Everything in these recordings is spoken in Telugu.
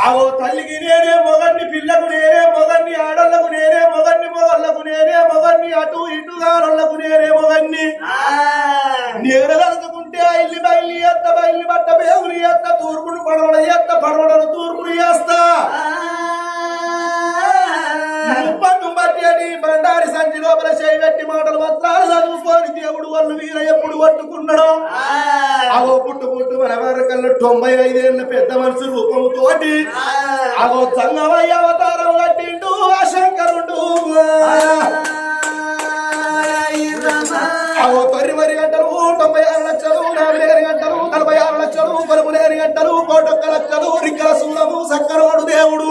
అవో తల్లికి నేనే మొగన్ని పిల్లకు నేనే మొగన్ని ఆడళ్ళకు నేనే మొగన్ని మొగళ్ళకు నేనే మొగన్ని అటు ఇటు గారళ్ళకు నేనే మొగన్ని. నేను కలుసుకుంటే ఇల్లు బయలు ఎత్త బయలు బట్ట బేగులు ఎత్త తూర్పుడు పడవడ ఎత్త పడవడను తూర్పుడు చేస్తా ముప్పన్ను బట్టి అని బండారి సంచి లోపల చేయి పెట్టి మాటలు వస్త్రాలు చదువుకోని దేవుడు వాళ్ళు వీర ఎప్పుడు పట్టుకున్నాడు అగో పుట్టు పుట్టు మన వారకల్లా తొంభై ఐదేళ్ళ పెద్ద మనుషు రూపముతోటి అగో సంగమయ్య అవతారం కట్టిండు ఆ శంకరుడు. అగో తొరి వరి గంటలు తొంభై ఆరు లక్షలు నలభై ఏడు గంటలు నలభై ఆరు లక్షలు పలుపు లేని గంటలు కోటొక్క లక్షలు రిక్కల సూలము సక్కరోడు దేవుడు.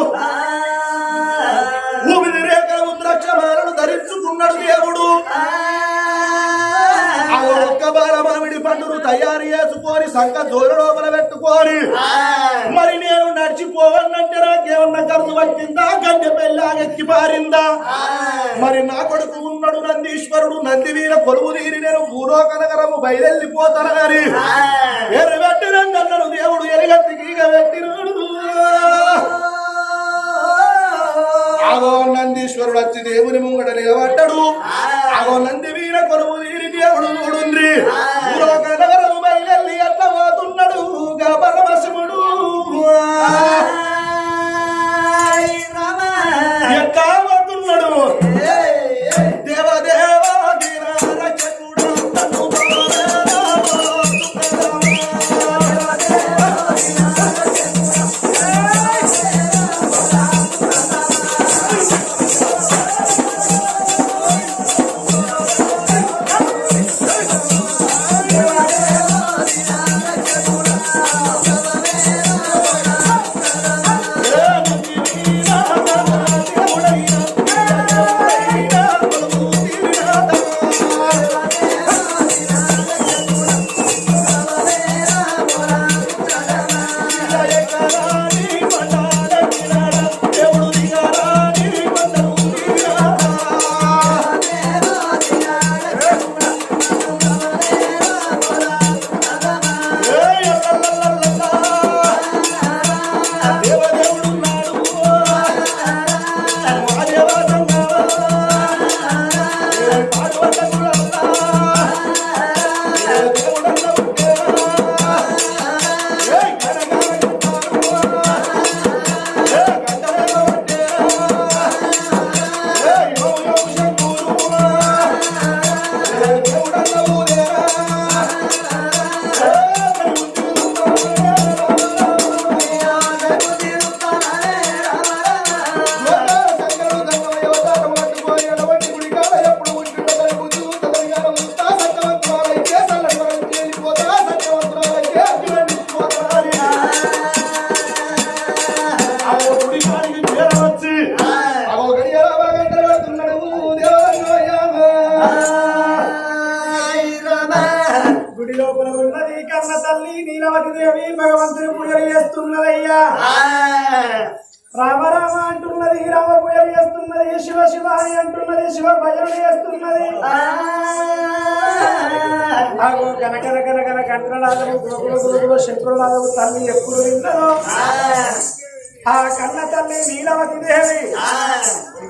ధరించుకున్నాడు దేవుడు. మామిడి పండును తయారు చేసుకొని సంక జోలు లోపల పెట్టుకొని మరి నేను నడిచిపోవన్నంటే నాకేమన్నా కరువు పట్టిందా? గంటె పెళ్ళాగెక్కి పారిందా? మరి నా కొడుకు ఉన్నాడు నందీశ్వరుడు నంది వీర కొలువు తీరి నేను భూలోకనగరము బయలుపోతాను గాని ఎరు పెట్టినన్నాడు దేవుడు ఎలుగెత్తికి ఈగ పెట్టినాడు ఆగో నందీశ్వరుడు వచ్చి దేవుని ముంగట నిలబడ్డాడు. ఆగో నంది వీర కొలువు తీరి దేవుడు చూడుండ్రి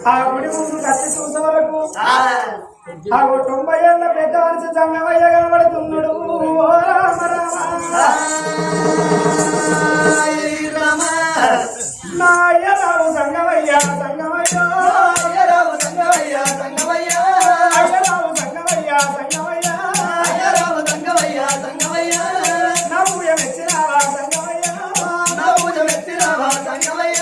ఆ గుడి ముందు కత్తి చూసే వరకు ఆ తొంభై ఏళ్ళ పెద్ద మనిషి సంగమయ్య కనబడుతున్నాడు. నా అయ్యరావు సంగమయ్య సంగమయ్య. అయ్యరావు సంగమయ్య సంగమయ్య. అయ్యరావు సంగమయ్య సంగమయ్య. అయ్యరావు సంగమయ్య సంగమయ్య. నా పూజ మెచ్చినావా సంగమయ్య. నా పూజ సంగమయ్య.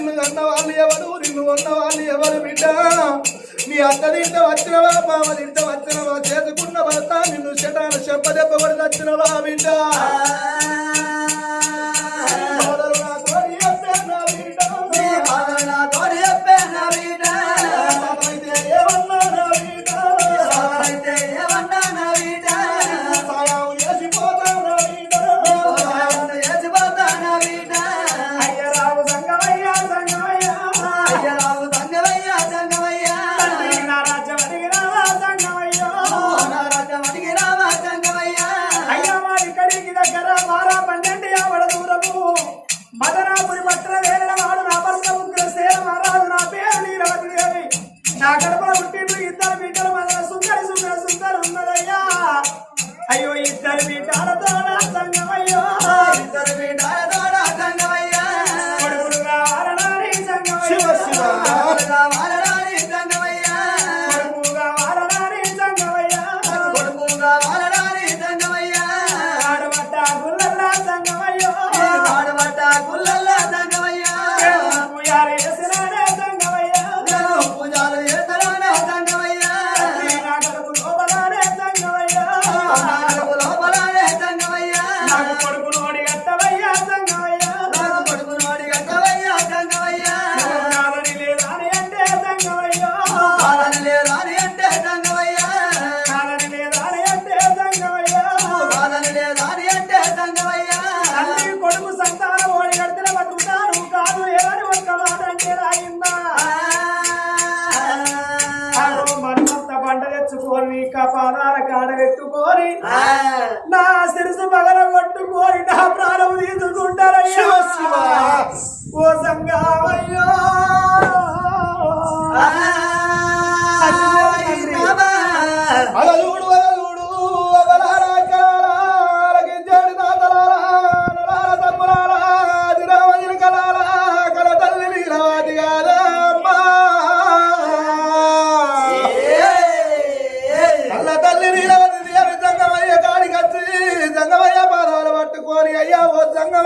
నిన్ను కన్న వాళ్ళు ఎవరు? నిన్ను ఉన్న వాళ్ళు ఎవరు బిడ్డ? నీ అత్త తింట వచ్చినవా? మామ తింట వచ్చినవా? చేసుకున్న భర్త నిన్ను చెటాన చెప్ప దెబ్బ కూడా వచ్చినవా బిడ్డ పుట్టిండు ఇద్దరు బిడ్డలు మన సుందరి సుందర సుందరు ఉన్నదయ్యా అయ్యో ఇద్దరు బిడ్డలతో నా సంగమయ్యో. ఇద్దరు బిడ్డలతో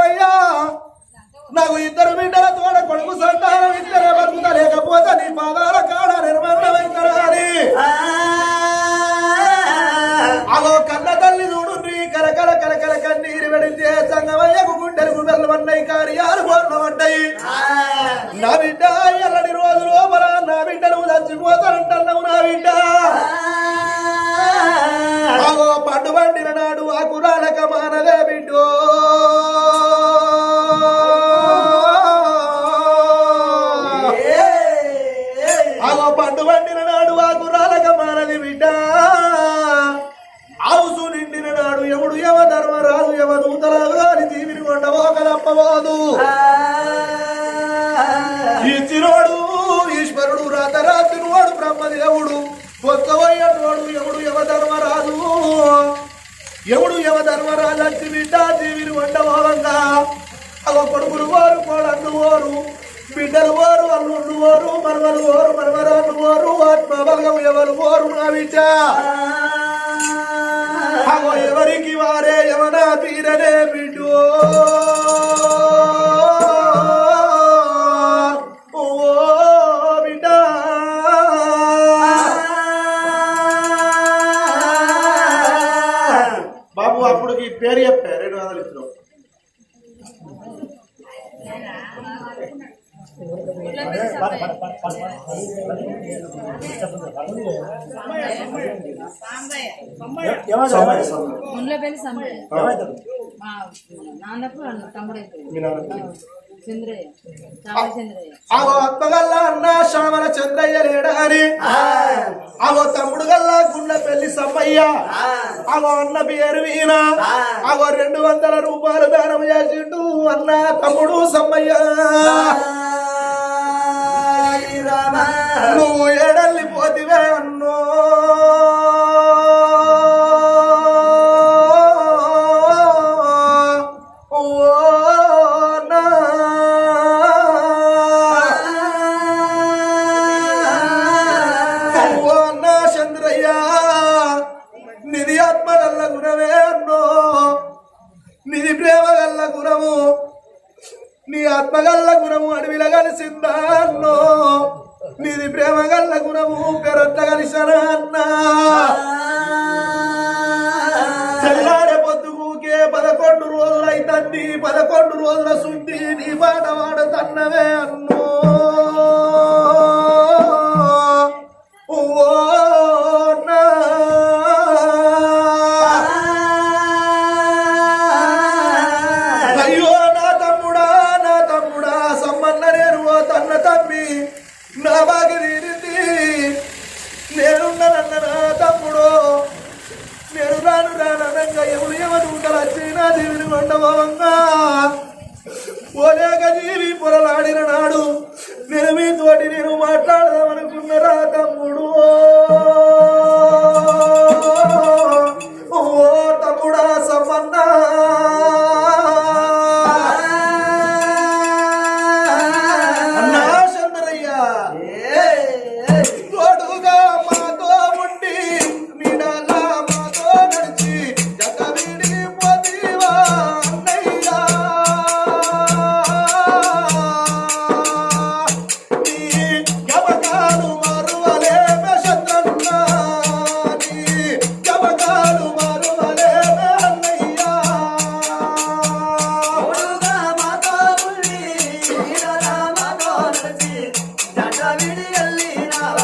అయ్యా నాకు ఇద్దరు బిడ్డల తోడ కొడుకు సంతానం ఇద్దరే బతుకుతా లేకపోతే నీ పాదాల కాడ అని. అగో కన్న తల్లి చూడు నీ కలకల కలకల కన్నీరు వెడితే సంగమయ్యకు గుండెలకు వెళ్ళమన్నాయి కార్యాలు పూర్ణమడ్డాయి నా బిడ్డ ఎల్లడి రోజు లోపల నా బిడ్డను చచ్చిపోతానంటున్నావు నా బిడ్డ. అగో పండు పండిన నాడు ఆ కురాలక మానదే బిడ్డో. కదప్పబోదు ఇచ్చినోడు ఈశ్వరుడు రాతరాత్రి వాడు బ్రహ్మదేవుడు. కొత్తవయ్యనోడు ఎవడు యవ ధర్మరాజు ఎవడు యవ ధర్మరాజు వచ్చి బిడ్డ జీవిని వండవోవంగా అగో కొడుకులు ఓరు కోడళ్ళు ఓరు బిడ్డలు ఓరు అల్లుళ్ళు ఓరు మనవలు ఓరు మనవరాళ్ళు ఓరు ఆత్మ బలగం ఎవరు ఓరు నా బిడ్డ? ఎవరికి వారే యమనా తీరనే బిడ్డు? సమయ సమయం ముళ్ళపల్లి సంజయ్ మా నాన్నకు అన్న తమ్ముడు మీ నాన్న చంద్రయ్య. చావల చంద్రయ్య. ఆగో అప్పగల్లా అన్న శ్యామల చంద్రయ్య లేడా అని? ఆగో తమ్ముడు గల్లా గుండె పెళ్ళి సమ్మయ్య ఆగో అన్న పేరు వీణ ఆగో రెండు వందల రూపాయలు బేరం చేసిండు అన్న తమ్ముడు సమ్మయ్య. నువ్వు ఎడల్లి పోతివే అన్నో ఓ నా ఓ చంద్రయ్య అన్నో గురము నీ ఆత్మగల్ల గుణము అడవిల కలిసిందా అన్నో నీది ప్రేమ గల్ల గుణము పెరట్ల కలిసరా అన్నా తెల్లారే పొద్దుగుకే పదకొండు రోజులైతంది పదకొండు రోజుల సుండి నీ పాట వాడతన్నవే అన్న ఉంటారు వచ్చి పోలే ಚಟವಿಡಿಯಲ್ಲಿ ನಾವ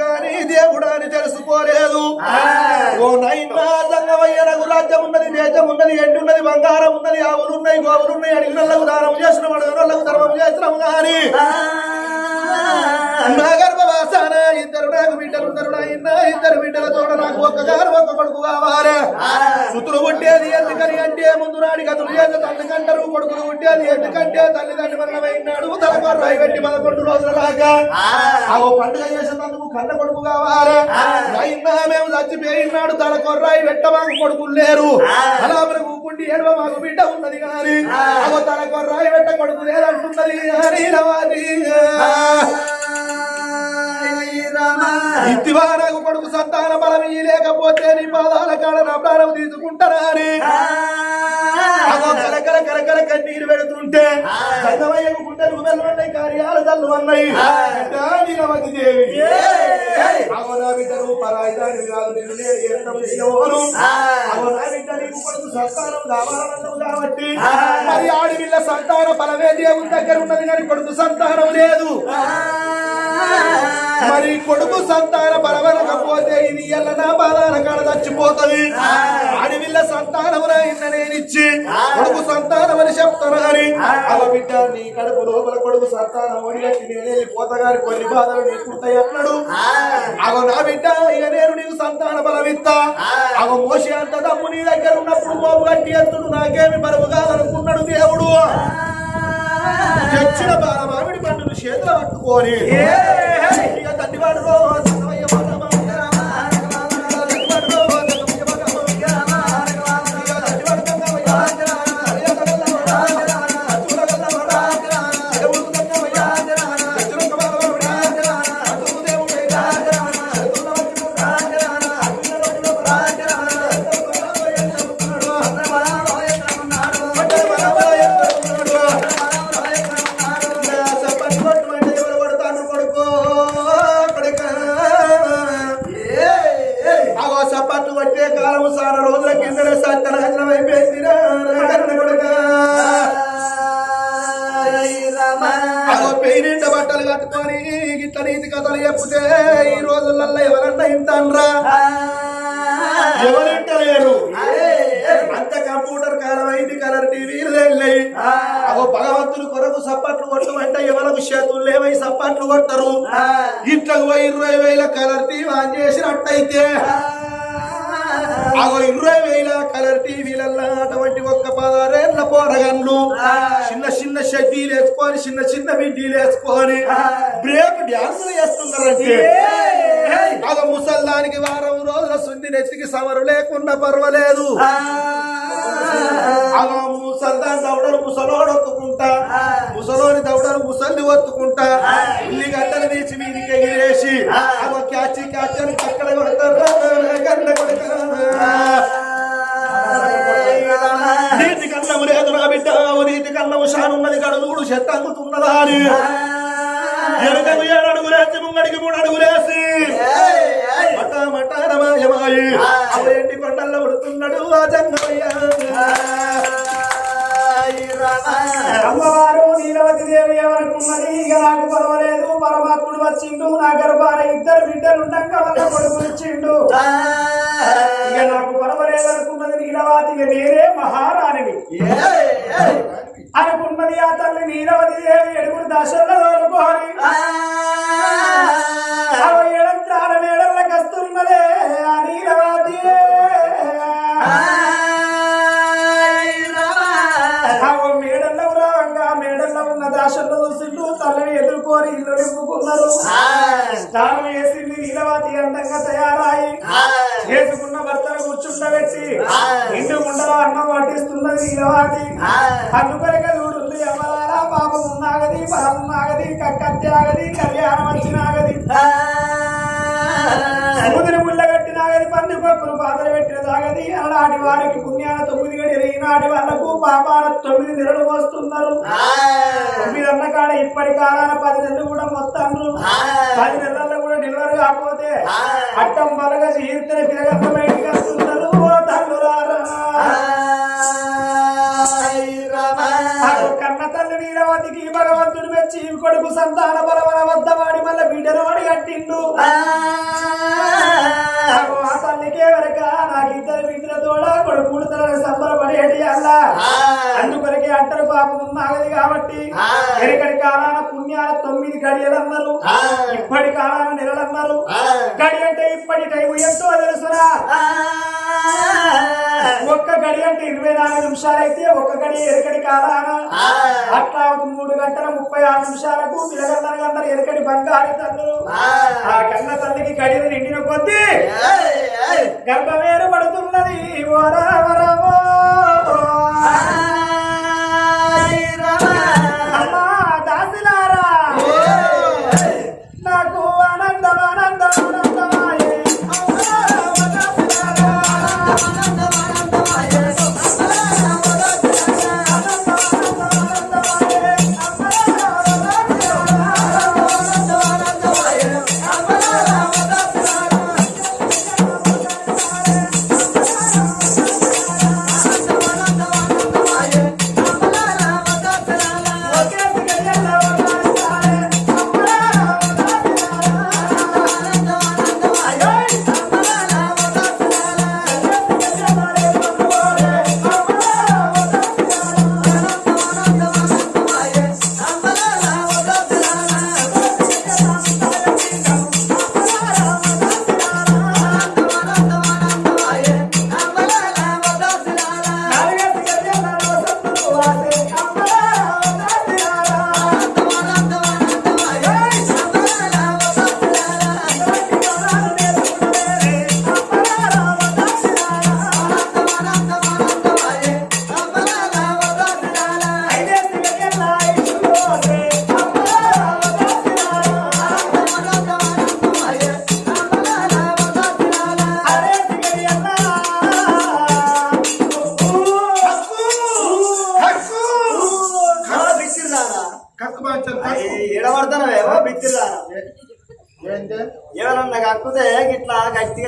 గాని దేవుడాని తెలుసుకోలేదు. ఓ నైనా సంగమయ్య రఘు రాజ్యం ఉన్నది దేశం ఉన్నది ఎండున్నది బంగారం ఉన్నది ఆవులున్నాయి గోవులున్నాయి అడిగినలకు దానం చేసిన అడుగునలకు ధర్మం చేసినాము గాని. గర్భవాసాన ఇద్దరు నాకు బిడ్డలు ఉన్నారు నాయన ఇద్దరు బిడ్డల తోడ నాకు ఒక్కగారు ఒక్క కొడుకు కావాలి. సుతులు పుట్టేది ఎందుకని అంటే ముందు నాడి గతులు చేస్తే తండ్రికంటారు కొడుకులు పుట్టేది ఎందుకంటే తల్లిదండ్రి మరణమైనాడు తలకొర రాయి పెట్టి పదకొండు రోజుల దాకా ఆ పండుగ చేసేందుకు కన్న కొడుకు కావాలి. మేము చచ్చిపోయినాడు తలకొర రాయి పెట్ట మాకు కొడుకులు లేరు. అలా మనకు ఊపుండి ఏడవ మాకు బిడ్డ ఉన్నది కానీ అగో తలకొర రాయి పెట్ట కొడుకు లేదంటున్నది ఇత్తివారకు కొడుకు సంతాన బలం లేకపోతే నీ పాదాల కాడ నా ప్రాణం తీసుకుంటారా అని. కలకల కలకల కన్నీరు పెడుతుంటే గుండెలు కార్యాలు తల్లు అన్నాయి నీలవతి దేవి. బిడ్డను కాదు నేను చేయవను బిడ్డ నీకు కొడుకు సంతానం కావాలన్నావు కాబట్టి మరి సంతాన దేవుని దగ్గర ఉన్నది కానీ కొడుకు సంతానం లేదు. మరి కొడుకు సంతాన బలవనకపోతే ఇది ఎల్ల నా బాధాల కాడ చచ్చిపోతుంది. అడవిల్ల సంతానమున నేనిచ్చి కొడుకు సంతానం అని చెప్తాను అని అలా బిడ్డ నీ కడుపు లోపల కొడుకు సంతానం ఒడిగట్టి నేనే పోతగాని కొన్ని బాధలు నీకుంటాయి అన్నాడు. అగో నా బిడ్డ ఇక నేను నీకు సంతాన బలమిత్తా అగో మోసి అంత దమ్ము నీ దగ్గర ఉన్నప్పుడు మోపు గట్టి ఎత్తుడు నాకేమి బరువు కాదనుకున్నాడు దేవుడు. మామిడి పండును చేతులు పట్టుకొని ఇక తండ్రివాడు కట్టుకొని గిట్ల నీతి కథలు చెప్తే ఈ రోజులల్లో ఎవరన్నా ఇంతన్రా ఎవరింటలేరు అంత కంప్యూటర్ కాలం అయింది కలర్ టీవీలు వెళ్ళాయి అగో భగవంతుని కొరకు సప్పట్లు కొట్టమంటే ఎవరికి చేతులు లేవై సప్పట్లు కొట్టరు. ఇంట్లోకి పోయి ఇరవై వేల కలర్ టీవీ ఆన్ చేసినట్టయితే ఇరవై వేల కలర్ టీవీలల్లో అటువంటి ఒక్క పదారేళ్ళ పోరగన్లు చిన్న చిన్న షడ్డీలు వేసుకొని చిన్న చిన్న బిడ్డీలు వేసుకొని బ్రేక్ డ్యాన్సులు చేస్తున్నారంటే. అగో ముసల్దానికి వారం రోజుల సుంది నెత్తికి సమరు లేకుండా పర్వాలేదు. అగో ముసల్దాన్ దవడలు ముసలోడు ఒత్తుకుంటా ముసలోని దవడలు ముసల్ది ఒత్తుకుంటా ఉల్లి గడ్డలు తీసి మీదికి ఎగిరేసి అగో క్యాచి క్యాచి అని కక్కడ కొడతారు. నీతి కన్నము లేదు నా బిడ్డ నీతి కన్నము షానున్నది కడుగుడు చెత్తంగుతున్నదా అని. ఎనకకు ఏడు అడుగులేసి ముంగడికి మూడు అడుగులేసి మట మట రమాయమాయి. అవేంటి కొండల్లో ఉడుతున్నాడు ఆ జంగమయ్య? అమ్మవారు నీలవతి దేవి ఏమనుకున్నది ఇక నాకు పర్వాలేదు. పరమాత్ముడు వచ్చిండు. నా గర్భాన ఇద్దరు బిడ్డలు ఉండగా వాళ్ళ కొడుకు ఇచ్చిండు. ఇక నాకు పర్వాలేదు అనుకున్నది నీలవతి ఇక నేనే మహారాణిని. అనుకున్నది ఆ తల్లి నీలవతి దేవి. ఎడుగురు దశల్లో అనుకోని అందంగా తయారాయి. చేసుకున్న భర్తను కూర్చుండబెట్టి ఇంటి ముండలో అన్నం వడ్డిస్తున్నది నీలవాటి అందుకొరకే చూడుంది అమలారా పాపం ఉన్నాగది బలం ఉన్నాగది కక్కత్యాగది కళ్యాణం వచ్చినాగది సముద్ర ముళ్ళ కట్టినాగది పంది పప్పును పాత్ర పెట్టిన తాగది అలాంటి వారికి పుణ్యాల తొమ్మిది గడి ఈనాటి వాళ్ళకు పాపాల తొమ్మిది నెలలు వస్తున్నారు తొమ్మిది అన్న కాడ ఇప్పటి కాలాన పది నెలలు కూడా మొత్తం పది నెలల్లో కూడా డెలివరీ కాకపోతే అట్టం బలగా చీర్తన బయటికి వస్తున్నారు తల్లులారా. కన్న తల్లి నీలవతికి భగవంతుడు మెచ్చి కొడుకు సంతాన బలవన వద్ద వాడి మళ్ళీ బిడ్డను వాడి కట్టిండు ఆ. తల్లికే వెనక ఇద్దరు బిడ్డలతోడ కొడుకు పుడతలని సంబరపడేటి అల్లా. అందుకొరకే అంటరు పాపం ఉన్నాగది కాబట్టి ఎనకటి కాలాన పుణ్యాల తొమ్మిది గడియలు అన్నారు ఇప్పటి కాలాన నెలలు అన్నారు గడి అంటే ఇప్పటి టైం ఎంతో తెలుసురా. ఒక్క గడి అంటే ఇరవై నాలుగు నిమిషాలు అయితే ఒక్క గడి ఎరకటి కాలాన. అట్లా ఒక మూడు గంటల ముప్పై ఆరు నిమిషాలకు పిల్లగందర ఎరకటి బంగారు తల్లు ఆ. కన్న తల్లికి గడిని నిండిన కొద్దీ గర్భమేరు పడుతున్నది వరవరవో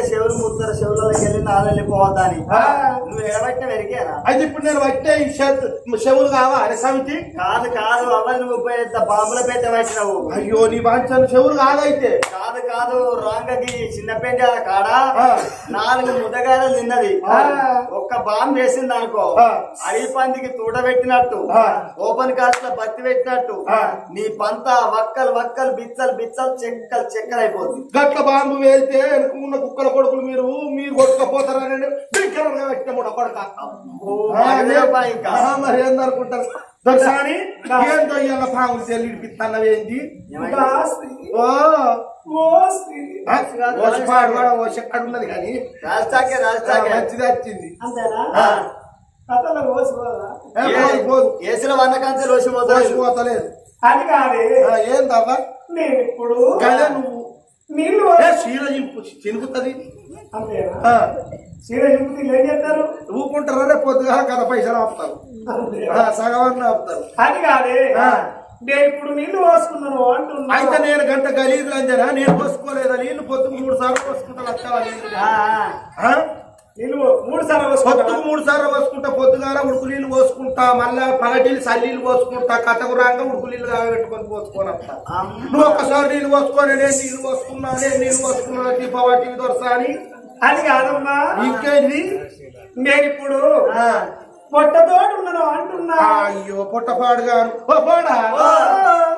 చెవులు ముత్తర చెవులకి వెళ్ళి నాన్న వెళ్ళిపోవద్దని. నువ్వు ఎడబట్టిన వెరికేనా అయితే ఇప్పుడు నేను పట్టే చెవులు కావాలి సమితి కాదు కాదు అవన్నీ ముప్పై ఐదు బాంబుల పేట పట్టినవు అయ్యో నీ బాంచను చెవులు కాదైతే కాదు కాదు రాంగకి చిన్న పెంట కాడ. నాలుగు ముద్దగాయలు తిన్నది. ఒక్క బాంబు వేసింది అనుకో ఆ. అడవి పందికి తూడ పెట్టినట్టు. ఓపెన్ కాస్ట్లో బత్తి పెట్టినట్టు. నీ పంత వక్కలు వక్కలు బిచ్చలు బిచ్చలు చెక్కలు చెక్కలు అయిపోతుంది గట్ల బాంబు వేస్తే వెనుకున్న కుక్కల కొడుకులు మీరు మీరు కొట్టుకపోతారని కొడక. మరి ఏందనుకుంటారు? దొరసాని ఏందో ఇవాళ పాములు పాడు కూడా ఉన్నది కానీ. మంచిది వచ్చింది. కంచెలు అది కాదే. ఆ, ఏందవ్వా? నేను ఇప్పుడు నువ్వు. ఏ చీర చింపు చినుకుతుంది. అంతేనా చీర చింపుతీ ఏం చేస్తారు? ఊపుకుంటారా రేపు పొద్దుగా కథ పైసలు ఆపుతారు? సగవాన్ని ఆపుతారు. అది కాదే. నేను ఇప్పుడు నీళ్ళు పోసుకున్నాను అంటున్నా అయితే నేను గంట గలీజు అంజనా నేను పోసుకోలేదా? నీళ్ళు పొద్దుకు మూడు సార్లు పోసుకుంటా వస్తావా నీళ్ళు? ఆ, ఆ? నీళ్ళు మూడు సార్లు పోసుకున్నా మూడు సార్లు పోసుకుంటా పొద్దుగాల ఉడుకు నీళ్ళు పోసుకుంటా మళ్ళా పగటిలు చల్లీలు పోసుకుంటా కథకు రాగా ఉడుకు నీళ్ళు పెట్టుకొని పోసుకొని వస్తా. నువ్వు ఒక్కసారి నీళ్ళు పోసుకొని నేను నీళ్ళు పోసుకున్నా నేను నీళ్ళు పోసుకున్నా దీపావళి దొరసా అని? అది కాదమ్మా. ఇంకేంటి నేను ఇప్పుడు ఆ. పొట్టతోటి ఉన్నాను అంటున్నా. అయ్యో పొట్టపాడు గారు. ఓ పోడా?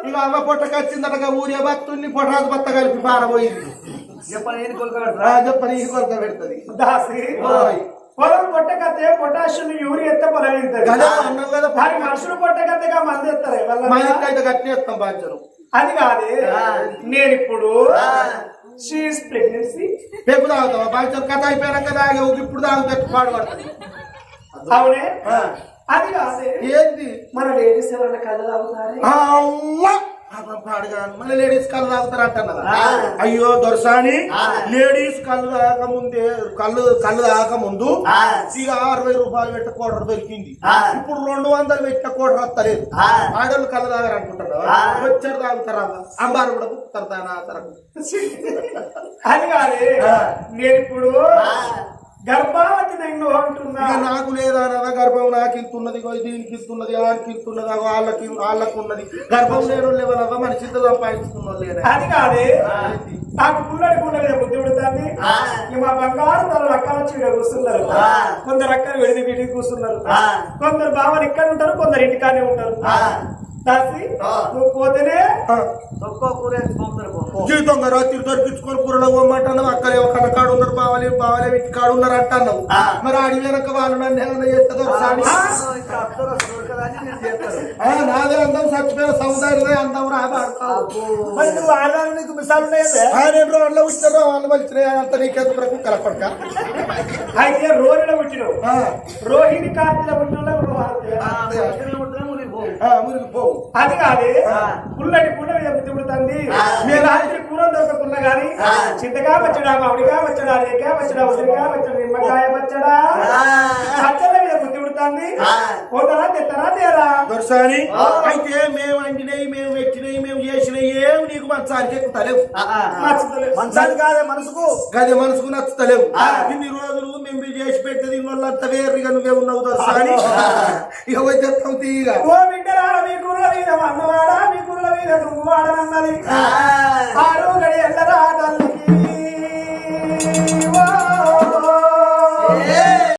ఇక పొట్టకొచ్చిందటగా ఊరే భక్తుడిని పొట్టరాజు భర్త కలిపి పారబోయింది ఏది కొలుక చెప్పని పెడుతుంది. దాసి. పొలం పొట్టకత్తే పొటాషియం యూరి ఎత్తే పొలం ఇంతది కదా మనుషులు పొట్టకత్తేగా మంది ఎత్తారు. మా వాళ్ళ ఇంట్లో అయితే కట్టేస్తాం బాధ్యను అది కాదే. నేను ఇప్పుడు షీఈస్ ప్రెగ్నెన్సీ రేపు తాగుతావా బాధ్యత కథ అయిపోయాక తాగే ఇప్పుడు తాగుతే పాడు పడుతుంది? అవునే. అది కాదే. ఏంది? మన లేడీస్ ఎవరైనా కళ్ళు తాగుతారే? మళ్ళీ లేడీస్ కళ్ళు తాగుతారు అంటున్నారు. అయ్యో దొరసాని. లేడీస్ కళ్ళు తాగక ముందే కళ్ళు కళ్ళు తాగక ముందు ఆ. ఇక అరవై రూపాయలు పెట్ట కోటర్ దొరికింది ఆ. ఇప్పుడు రెండు వందలు పెట్ట కోటర్ వస్తలేదు ఆ. ఆడోళ్ళు కళ్ళు తాగారు అనుకుంటారు. వచ్చారు తాగుతారా అంబారు కూడా పుక్కుతారు దాని అది కాదే. నేను ఇప్పుడు. గర్భావతి నేను అంటున్నా నాకు లేదా నవ గర్భం నాకు ఇంతున్నది ఇగో దీనికి ఇంతున్నది ఆడికి ఇంతున్నది అగో వాళ్ళకి వాళ్ళకు ఉన్నది గర్భం లేని లేవనవ్వ మన చిత్త సంపాదించుకున్న లేదా? అది కాదే. నాకు పుల్లడి పుల్ల మీద బుద్ధి. ఈ మా బంగారు తల రక్కలు వచ్చి ఇక్కడ కూర్చున్నారు. కొందరు రక్కలు విడిది విడిది కూర్చున్నారు. కొందరు బావలు ఇక్కడ ఉంటారు కొందరు ఇంటికానే ఉంటారు. నువ్వు పోతేనే. జీతంగా రాత్రి దొరికించుకొని కూరలో పోమంటున్నావు. అక్కడ ఒక కాడు ఉన్నారు బావాలి బావాలి ఇంటి కాడు ఉన్నారు అంటున్నావు. మరి ఆడి వెనక వాళ్ళు నన్ను ఏమైనా చేస్తుందో నాదే అందం చచ్చిపోయిన సముదాయమే అందం రాబాడు నీకు మిసాలు ఉన్నాయే నేను రోడ్లో వచ్చినారో వాళ్ళు వచ్చినాయి అంత నీకెందుకురకు కలపడక? అయితే పుట్టినావు ఆ, రోహిణి కార్తీల పుట్టిన అది కాదే. పుల్లటి పుల్ల మీద బుద్ధి పుడుతుంది. నేను రాత్రి కూర దొరకకున్నా గాని. చింతగా వచ్చడా మామిడిగా వచ్చడా రేగా వచ్చడా ఉసిరిగా వచ్చడా నిమ్మకాయ వచ్చడా. పచ్చళ్ళ మీద బుద్ధి పుడుతుంది ఆ. పోతారా తెస్తారా తేరా దొరసాని. అయితే మేము వండినవి మేము పెట్టినవి మేము చేసినవి ఏమి నీకు మంచానికి ఎక్కుతలేవు. మంచాలు కాదే మనసుకు గది మనసుకు నచ్చుతలేవు ఆ. ఇన్ని రోజులు మేము చేసి పెట్టేది వాళ్ళంతా వేరుగా నువ్వే ఉన్నావు దొరసాని ఇక వచ్చేస్తాం తీయగా ఓ బిడ్డలారా మీ కుర్ర మీద మన్నవాడా మీ కుర్ర మీద నువ్వు వాడనన్నది ఆ. ఆరు గడి ఎల్లరా తల్లికి